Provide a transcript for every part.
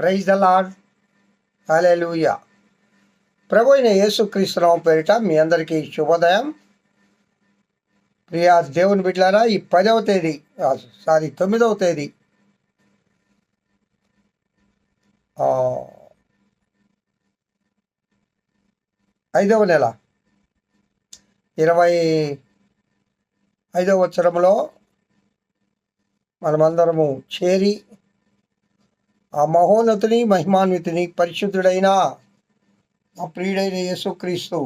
Praise the lord hallelujah ప్రభు అయిన యేసుక్రీస్తునామం పేరిట మీ అందరికీ శుభోదయం. ప్రియా దేవుని బిడ్డారా ఈ పదవ తేదీ సారీ తొమ్మిదవ తేదీ. ఐదవ నెల. ఇరవై ఐదవ వచ్చరంలో మనమందరము చేరి ఆ మహోన్నతుని మహిమాన్వితుని పరిశుద్ధుడైన ఆ ప్రియుడైన యేసుక్రీస్తు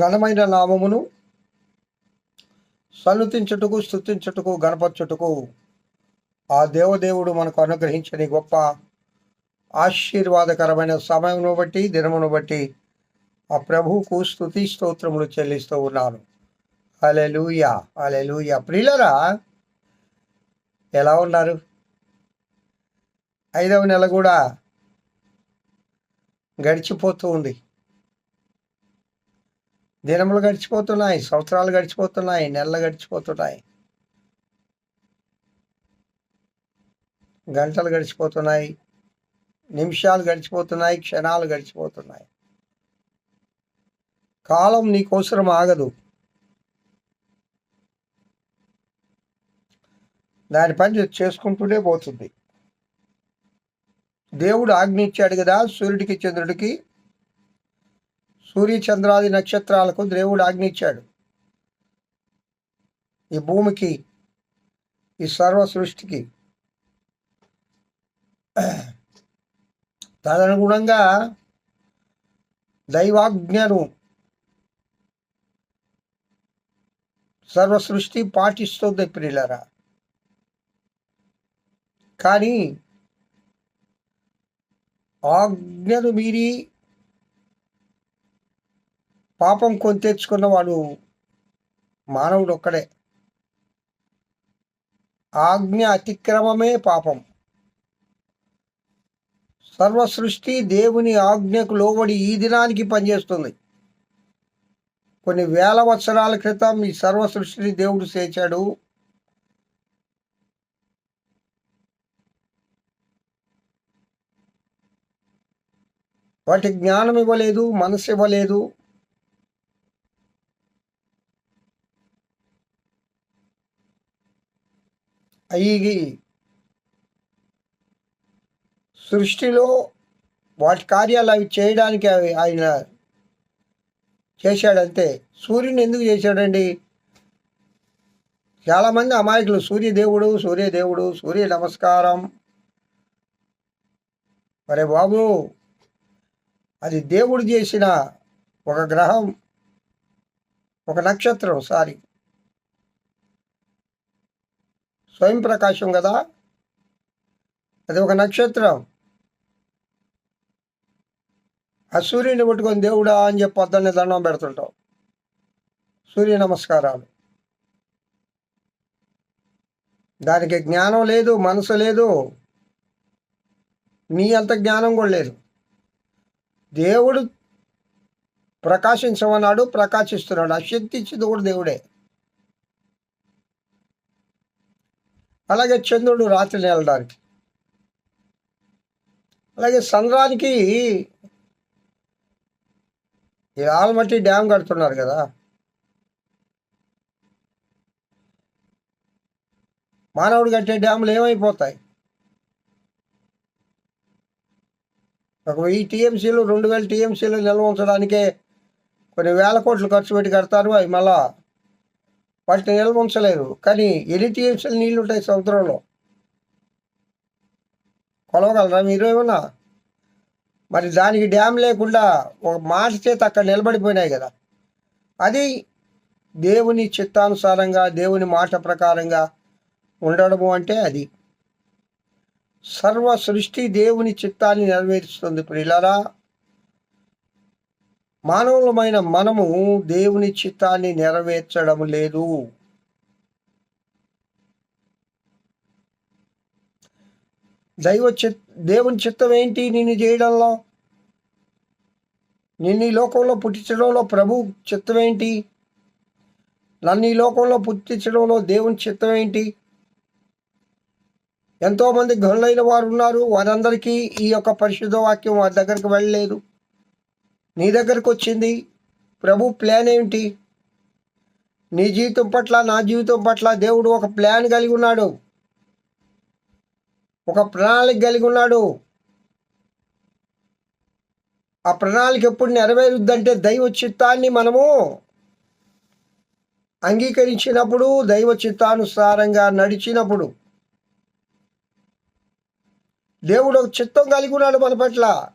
ఘనమైన నామమును సన్నుతించుటకు స్థుతించుటకు గణపరచుటకు ఆ దేవదేవుడు మనకు అనుగ్రహించిన గొప్ప ఆశీర్వాదకరమైన సమయమును బట్టి దినమును బట్టి ఆ ప్రభువుకు స్థుతి స్తోత్రములు చెల్లిస్తూ ఉన్నాను. అలెలుయ అలెలుయ ప్రియులరా ఎలా ఉన్నారు? ఐదవ నెల కూడా గడిచిపోతూ ఉంది. దినములు గడిచిపోతున్నాయి సంవత్సరాలు గడిచిపోతున్నాయి నెలలు గడిచిపోతున్నాయి. గంటలు గడిచిపోతున్నాయి నిమిషాలు గడిచిపోతున్నాయి క్షణాలు గడిచిపోతున్నాయి. కాలం నీకోసరం ఆగదు. దాని పని చేసుకుంటూనే పోతుంది. దేవుడు ఆజ్ఞ ఇచ్చాడు కదా సూర్యుడికి చంద్రుడికి. సూర్య చంద్రాది నక్షత్రాలకు దేవుడు ఆజ్ఞ ఇచ్చాడు ఈ భూమికి ఈ సర్వ సృష్టికి. తదనుగుణంగా దైవాజ్ఞను సర్వ సృష్టి పాటిస్తుంది ప్రియులరా. కానీ ఆజ్ఞను మీరి పాపం కొని తెచ్చుకున్నవాడు మానవుడు ఒక్కడే. ఆజ్ఞ అతిక్రమమే పాపం. సర్వ సృష్టి దేవుని ఆజ్ఞకు లోబడి ఈ దినానికి పనిచేస్తుంది. కొన్ని వేల వత్సరాల క్రితం ఈ సర్వ సృష్టిని దేవుడు చేశాడు. వాటి జ్ఞానం ఇవ్వలేదు మనసు ఇవ్వలేదు. అయ్యి సృష్టిలో వాటి కార్యాలు అవి చేయడానికి అవి ఆయన చేశాడంతే. సూర్యుని ఎందుకు చేశాడండి? చాలామంది అమాయకులు సూర్యదేవుడు సూర్యదేవుడు సూర్య నమస్కారం. మరే బాబు అది దేవుడు చేసిన ఒక గ్రహం ఒక నక్షత్రం సారీ. స్వయం ప్రకాశం కదా? అది ఒక నక్షత్రం. ఆ సూర్యుని పట్టుకొని దేవుడా అని చెప్పి పొద్దున్నే దండం పెడుతుంటాం. సూర్య నమస్కారాలు. దానికి జ్ఞానం లేదు మనసు లేదు. నీ అంత జ్ఞానం కూడా లేదు. దేవుడు ప్రకాశించమన్నాడు ప్రకాశిస్తున్నాడు. ఆ శక్తి ఇచ్చింది కూడా దేవుడే. అలాగే చంద్రుడు రాత్రి వెళ్ళడానికి అలాగే సంద్రానికి ఈ ఆల్మట్టి డ్యామ్ కడుతున్నారు కదా. మానవుడు కట్టే డ్యాములు ఏమైపోతాయి? ఒక వెయ్యి టీఎంసీలు రెండు వేల టీఎంసీలు నిల్వ ఉంచడానికే కొన్ని వేల కోట్లు ఖర్చు పెట్టి కడతారు. అవి మళ్ళా వాటిని నిల్వ ఉంచలేరు కానీ ఎన్ని టీఎంసీలు నీళ్ళు ఉంటాయి సముద్రంలో? కొలవగలరా మీరు ఏమన్నా? మరి దానికి డ్యామ్ లేకుండా ఒక మాట చేత అక్కడ నిలబడిపోయినాయి కదా. అది దేవుని చిత్తానుసారంగా దేవుని మాట ప్రకారంగా ఉండడము అంటే అది. సర్వ సృష్టి దేవుని చిత్తాన్ని నెరవేరుస్తుంది ప్రియులరా. మానవులమైన మనము దేవుని చిత్తాన్ని నెరవేర్చడం లేదు. దైవ చిత్ దేవుని చిత్తం ఏంటి? నిన్ను చేయడంలో నిన్ను ఈ లోకంలో పుట్టించడంలో ప్రభు చిత్తం ఏంటి? నన్ను ఈ లోకంలో పుట్టించడంలో దేవుని చిత్తం ఏంటి? ఎంతోమంది గనులైన వారు ఉన్నారు. వారందరికీ ఈ యొక్క పరిశుద్ధ వాక్యం వారి దగ్గరికి వెళ్ళలేదు. నీ దగ్గరకు వచ్చింది. ప్రభు ప్లాన్ ఏమిటి నీ జీవితం పట్ల నా జీవితం పట్ల దేవుడు ఒక ప్లాన్ కలిగి ఉన్నాడు. ఒక ప్రణాళిక కలిగి ఉన్నాడు. ఆ ప్రణాళిక ఎప్పుడు నెరవేరుద్దంటే దైవ చిత్తాన్ని మనము అంగీకరించినప్పుడు దైవ చిత్తానుసారంగా నడిచినప్పుడు. దేవుడు ఒక చిత్తం కలిగి ఉన్నాడు మన పట్ల.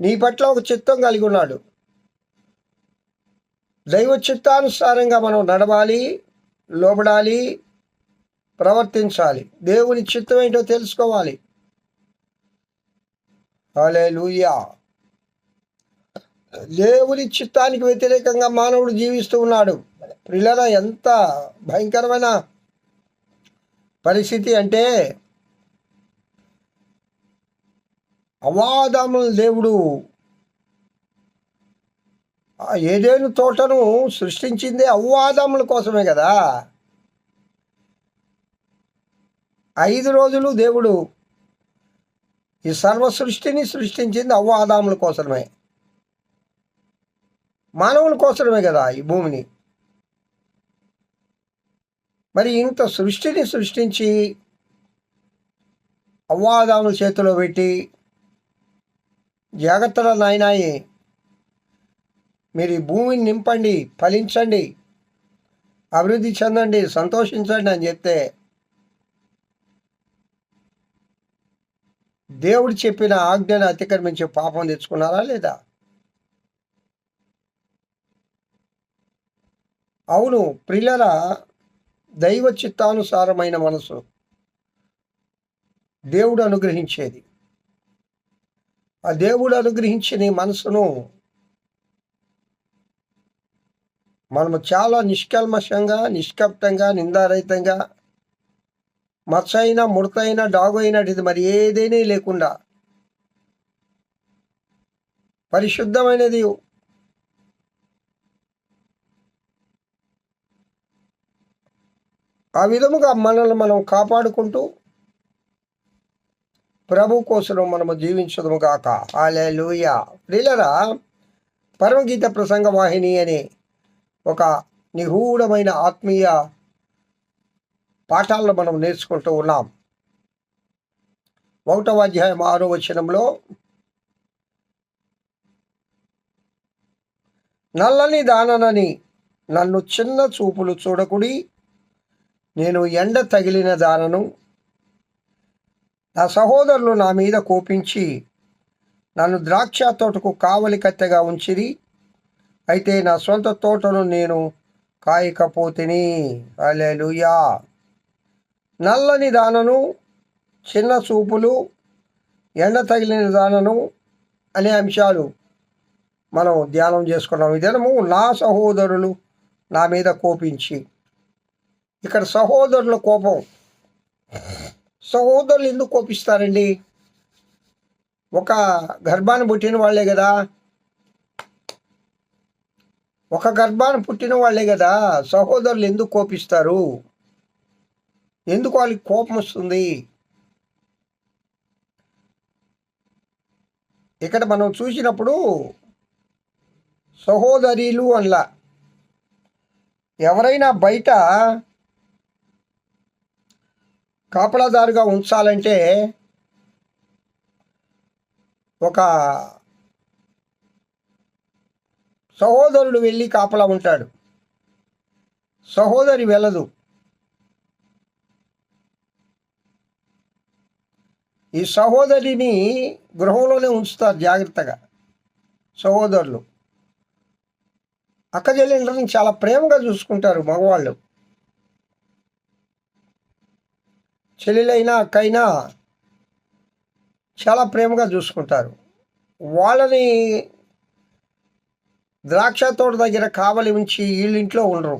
నీ పట్ల ఒక చిత్తం కలిగి ఉన్నాడు. దైవ చిత్తానుసారంగా మనం నడవాలి లోబడాలి ప్రవర్తించాలి. దేవుని చిత్తం ఏంటో తెలుసుకోవాలి. అలే లూయా దేవుని చిత్తానికి వ్యతిరేకంగా మానవుడు జీవిస్తూ ఉన్నాడు. పిల్లల ఎంత భయంకరమైన పరిస్థితి అంటే అవాదముల దేవుడు. ఏదేను తోటను సృష్టించిందే అవ్వాదముల కోసమే కదా. ఐదు రోజులు దేవుడు ఈ సర్వ సృష్టిని సృష్టించింది అవ్వాదాముల కోసమే. మానవుల కోసమే కదా ఈ భూమిని. మరి ఇంత సృష్టిని సృష్టించి అవ్వాదాముల చేతిలో పెట్టి జాగ్రత్తల నాయనాయి. మీరు ఈ భూమిని నింపండి ఫలించండి అభివృద్ధి చెందండి సంతోషించండి అని చెప్తే దేవుడు చెప్పిన ఆజ్ఞను అతిక్రమించి పాపం తెచ్చుకున్నారా లేదా? అవును ప్రిల్లల దైవ చిత్తానుసారమైన మనసు దేవుడు అనుగ్రహించేది. ఆ దేవుడు అనుగ్రహించిన నీ మనసును మనము చాలా నిష్కల్మషంగా నిష్కప్తంగా నిందారహితంగా మచ్చైన ముడతైన డాగు అయినది మరి ఏదైనా లేకుండా పరిశుద్ధమైనది ఆ విధముగా మనల్ని మనం కాపాడుకుంటూ ప్రభు కోసం మనము జీవించదము కాక హాలే లూయ ప్రిలరా పరమగీత ప్రసంగ వాహిని అనే ఒక నిగూఢమైన ఆత్మీయ పాఠాలను మనం నేర్చుకుంటూ ఉన్నాం. ఒకటవ అధ్యాయం ఆరో వచనంలో నల్లని దాననని నన్ను చిన్న చూపులు చూడకుడి నేను ఎండ తగిలిన దానను నా సహోదరులు నా మీద కోపించి నన్ను ద్రాక్ష తోటకు కావలి కత్తెగా ఉంచిరి. అయితే నా సొంత తోటను నేను కాయకపోతిని. అలెలుయా నల్లని దానను చిన్న చూపులు ఎండ తగిలిన దానను అనే అంశాలు మనం ధ్యానం చేసుకున్నాం. ఇదేనము నా సహోదరులు నా మీద కోపించి. ఇక్కడ సహోదరుల కోపం సహోదరులు ఎందుకు కోపిస్తారండి? ఒక గర్భాన్ని పుట్టిన వాళ్ళే కదా. ఒక గర్భాన్ని పుట్టిన వాళ్ళే కదా. సహోదరులు ఎందుకు కోపిస్తారు? ఎందుకు వాళ్ళకి కోపం వస్తుంది? ఇక్కడ మనం చూసినప్పుడు సహోదరీలు అలా ఎవరైనా బయట కాపలాదారుగా ఉంచాలంటే ఒక సహోదరుడు వెళ్ళి కాపలా ఉంటాడు. సహోదరి వెళ్ళదు. ఈ సహోదరిని గృహంలోనే ఉంచుతారు జాగ్రత్తగా. సహోదరులు. అక్క చెల్లెళ్ళని చాలా ప్రేమగా చూసుకుంటారు మగవాళ్ళు. చెల్లెలైనా అక్కైనా చాలా ప్రేమగా చూసుకుంటారు. వాళ్ళని ద్రాక్ష తోట దగ్గర కావలి ఉంచి వీళ్ళింట్లో ఉండరు.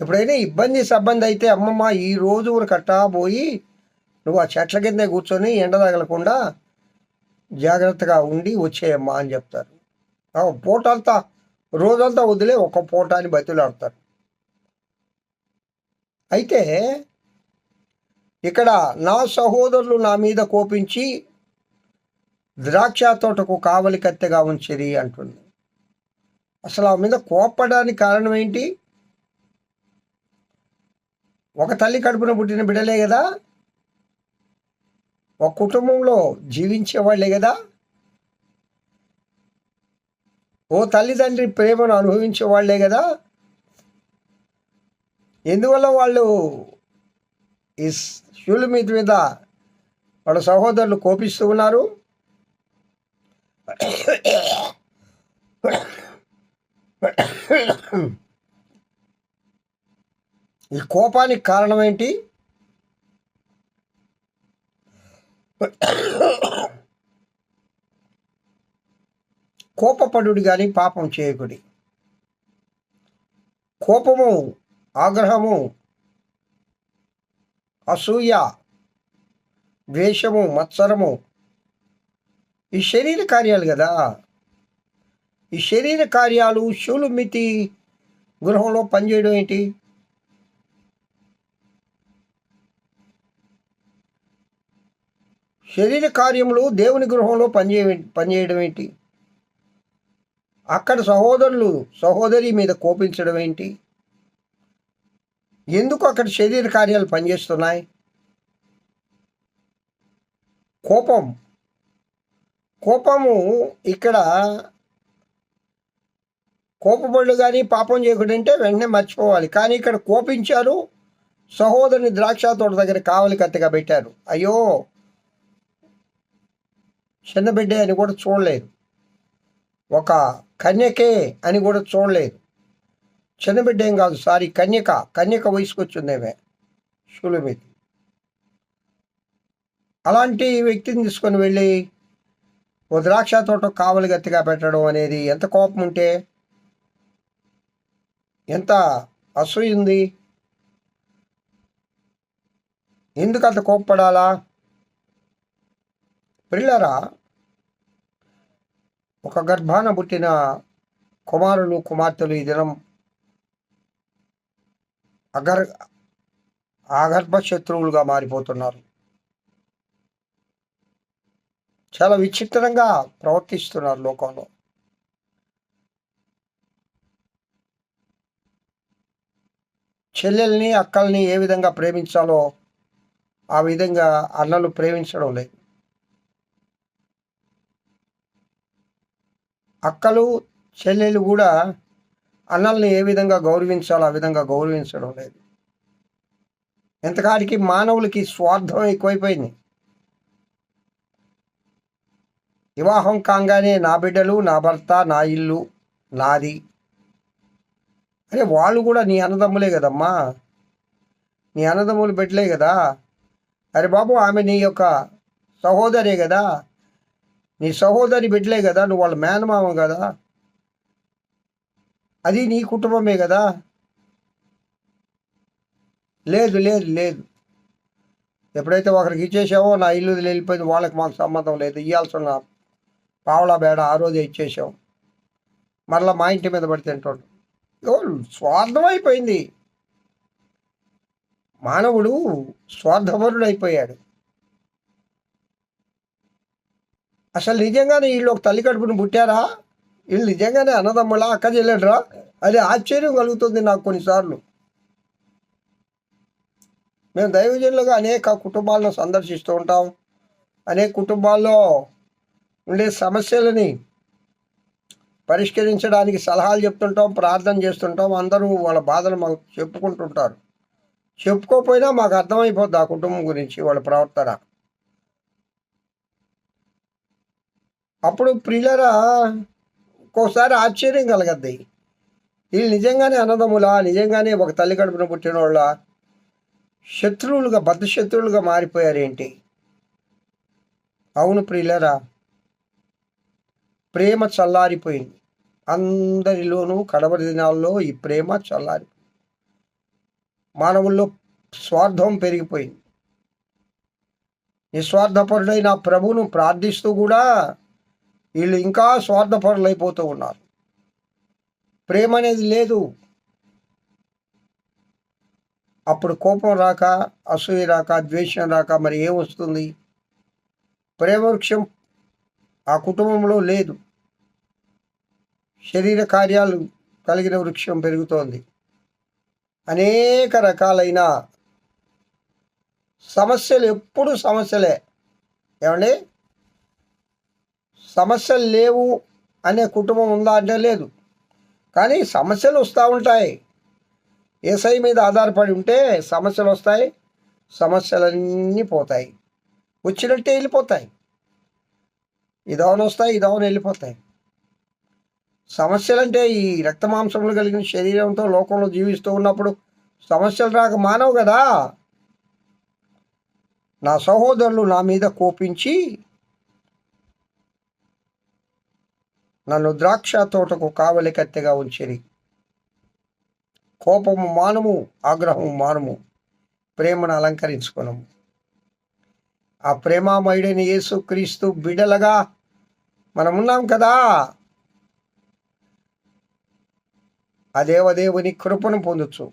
ఎప్పుడైనా ఇబ్బంది సబ్బంది అయితే అమ్మమ్మ ఈ రోజు కట్టా పోయి నువ్వు ఆ చెట్ల కింద కూర్చొని ఎండ తగలకుండా జాగ్రత్తగా ఉండి వచ్చేయమ్మా అని చెప్తారు. పూటంతా పూట అంతా రోజంతా వదిలే ఒక పూట అని బతులాడతారు. అయితే ఇక్కడ నా సహోదరులు నా మీద కోపించి ద్రాక్ష తోటకు కావలి కత్తెగా ఉంచిరి అంటుంది. అసలు ఆ మీద కోపడానికి కారణం ఏంటి? ఒక తల్లి కడుపున పుట్టిన బిడ్డలే కదా? ఒక కుటుంబంలో జీవించే వాళ్ళే కదా? ఓ తల్లిదండ్రి ప్రేమను అనుభవించే వాళ్ళే కదా? ఎందువల్ల వాళ్ళు ఈ శివుల మీద మీద వాళ్ళ సహోదరులు కోపిస్తూ ఉన్నారు. ఈ కోపానికి కారణం ఏంటి? కోపపడు కానీ పాపం చేయకుడి. కోపము ఆగ్రహము అసూయ ద్వేషము మత్సరము. ఈ శరీర కార్యాలు కదా? ఈ శరీర కార్యాలు శివులు మితి గృహంలో పనిచేయడం ఏంటి? శరీర కార్యములు దేవుని గృహంలో పనిచేయ పనిచేయడం ఏంటి? అక్కడ సహోదరులు సహోదరి మీద కోపించడం ఏంటి? ఎందుకు అక్కడ శరీర కార్యాలు పనిచేస్తున్నాయి? కోపం. కోపము ఇక్కడ కోపపడు కానీ పాపం చేయకూడంటే వెంటనే మర్చిపోవాలి. కానీ ఇక్కడ కోపించారు సహోదరుని ద్రాక్ష తోట దగ్గర కావలి కత్తిగా పెట్టారు. అయ్యో! చిన్న బిడ్డ అని కూడా చూడలేదు. ఒక కన్యకే అని కూడా చూడలేదు. చిన్న బిడ్డ ఏం కాదు సారీ కన్యక కన్యక వయసుకొచ్చిందేమే షులుమితి అలాంటి వ్యక్తిని తీసుకొని వెళ్ళి ఓ ద్రాక్ష తోట కావలి గత్తిగా పెట్టడం అనేది ఎంత కోపం ఉంటే ఎంత అసూయ ఉంది. ఎందుకు అంత కోప్పడాలా? పిల్లరా ఒక గర్భాన పుట్టిన కుమారులు కుమార్తెలు ఈ దినం అగర్ ఆగర్భ శత్రువులుగా మారిపోతున్నారు. చాలా విచిత్రంగా ప్రవర్తిస్తున్నారు లోకంలో. చెల్లెల్ని అక్కల్ని ఏ విధంగా ప్రేమించాలో ఆ విధంగా అన్నలు ప్రేమించడం లేదు. అక్కలు చెల్లెలు కూడా అన్నల్ని ఏ విధంగా గౌరవించాలో ఆ విధంగా గౌరవించడం లేదు. ఎంతకాడికి మానవులకి స్వార్థం ఎక్కువైపోయింది. వివాహం కాగానే నా బిడ్డలు నా భర్త నా ఇల్లు నాది. అరే వాళ్ళు కూడా నీ అన్నదమ్ములే కదమ్మా. నీ అన్నదమ్ములు బిడ్డలే కదా. అరే బాబు ఆమె నీ యొక్క సహోదరే కదా. నీ సహోదరి బిడ్డలే కదా. నువ్వు వాళ్ళ మేనమామ కదా. అది నీ కుటుంబమే కదా. లేదు లేదు లేదు. ఎప్పుడైతే ఒకరికి ఇచ్చేసావో నా ఇల్లు వెళ్ళిపోయింది వాళ్ళకి మాకు సంబంధం లేదు. ఇవ్వాల్సిన పావలా బేడ ఆ రోజే ఇచ్చేసాం. మరలా మా ఇంటి మీద పడి తింటాడు. స్వార్థం అయిపోయింది మానవుడు స్వార్థపరుడు అయిపోయాడు అసలు నిజంగానే వీళ్ళు ఒక తల్లి కడుపును పుట్టారా? వీళ్ళు నిజంగానే అన్నదమ్ములా అక్క చెల్లెడరా? అది ఆశ్చర్యం కలుగుతుంది నాకు కొన్నిసార్లు. మేము దైవజనులుగా అనేక కుటుంబాలను సందర్శిస్తూ ఉంటాం. అనేక కుటుంబాల్లో ఉండే సమస్యలని పరిష్కరించడానికి సలహాలు చెప్తుంటాం ప్రార్థన చేస్తుంటాం. అందరూ వాళ్ళ బాధలు మాకు చెప్పుకుంటుంటారు. చెప్పుకోకపోయినా మాకు అర్థమైపోద్ది ఆ కుటుంబం గురించి వాళ్ళ ప్రవర్తన. అప్పుడు ప్రియులరా ఒక్కోసారి ఆశ్చర్యం కలగద్ది. వీళ్ళు నిజంగానే అన్నదమ్ములా? నిజంగానే ఒక తల్లి కడుపున పుట్టిన వాళ్ళ శత్రువులుగా బద్ద శత్రువులుగా మారిపోయారేంటి? అవును ప్రియులరా ప్రేమ చల్లారిపోయింది. అందరిలోనూ కడవరి దినాల్లో ఈ ప్రేమ చల్లారి మానవుల్లో స్వార్థం పెరిగిపోయింది. నిస్వార్థపరుడైన ప్రభువును ప్రార్థిస్తూ కూడా వీళ్ళు ఇంకా స్వార్థపరులు అయిపోతూ ఉన్నారు. ప్రేమ అనేది లేదు. అప్పుడు కోపం రాక అసూయ రాక ద్వేషం రాక మరి ఏమొస్తుంది ప్రేమవృక్షం ప్రేమ వృక్షం ఆ కుటుంబంలో లేదు. శరీర కార్యాలు కలిగిన వృక్షం పెరుగుతోంది. అనేక రకాలైన సమస్యలు ఎప్పుడు సమస్యలే. ఏమండి? సమస్యలు లేవు అనే కుటుంబం ఉందా అంటే లేదు. కానీ సమస్యలు వస్తూ ఉంటాయి. ఏసై మీద ఆధారపడి ఉంటే సమస్యలు వస్తాయి సమస్యలన్నీ పోతాయి. వచ్చినట్టే వెళ్ళిపోతాయి. ఇదవన వస్తాయి ఇదవన వెళ్ళిపోతాయి. సమస్యలు అంటే ఈ రక్త మాంసములు కలిగిన శరీరంతో లోకంలో జీవిస్తూ ఉన్నప్పుడు సమస్యలు రాక మానవు కదా. నా సహోదరులు నా మీద కోపించి నన్ను ద్రాక్ష తోటకు కావలి కత్తెగా ఉంచిరి. కోపము మానము ఆగ్రహము మానము ప్రేమను అలంకరించుకున్నాము ఆ ప్రేమామయుడైన యేసు క్రీస్తు బిడలగా మనమున్నాం కదా. ఆ దేవదేవుని కృపను పొందొచ్చు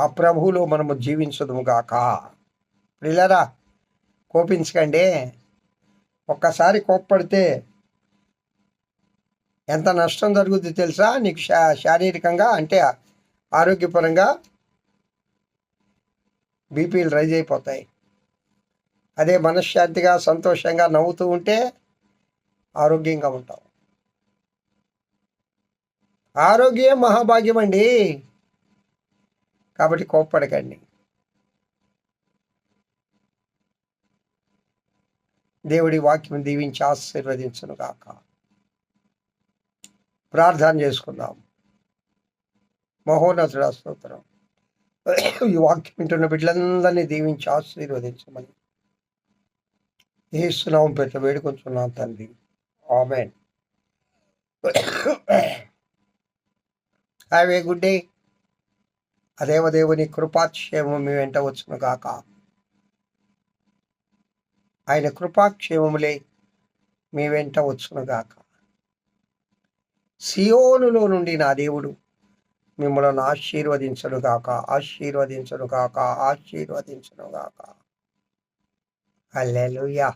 ఆ ప్రభువులో మనము జీవించదుము గాక. ప్రిలరా కోపించకండి. ఒక్కసారి కోప్పడితే ఎంత నష్టం జరుగుద్ది తెలుసా? నీకు శా శారీరకంగా అంటే ఆరోగ్యపరంగా బీపీలు రైజ్ అయిపోతాయి. అదే మనశ్శాంతిగా సంతోషంగా నవ్వుతూ ఉంటే ఆరోగ్యంగా ఉంటాం ఆరోగ్యం మహాభాగ్యం అండి. కాబట్టి కోప్పడకండి. దేవుడి వాక్యం దీవించి ఆశీర్వదించను గాక. ప్రార్థన చేసుకుందాం. మహోన్నతుడ స్తోత్రం. ఈ వాక్యం వింటున్న బిడ్డలందరినీ దీవించి ఆశీర్వదించమని. ఏసునామం పెట్ట వేడుకొంచున్నాం తండ్రి. Amen. Have a good day అదేవదేవుని కృపాక్షేమం మీ వెంట వచ్చును గాక. ఆయన కృపాక్షేమములే మీ వెంట వచ్చును గాక సియోనులో నుండి నా దేవుడు మిమ్మల్ని ఆశీర్వదించను గాక ఆశీర్వదించను గాక ఆశీర్వదించను అల్లెలుయా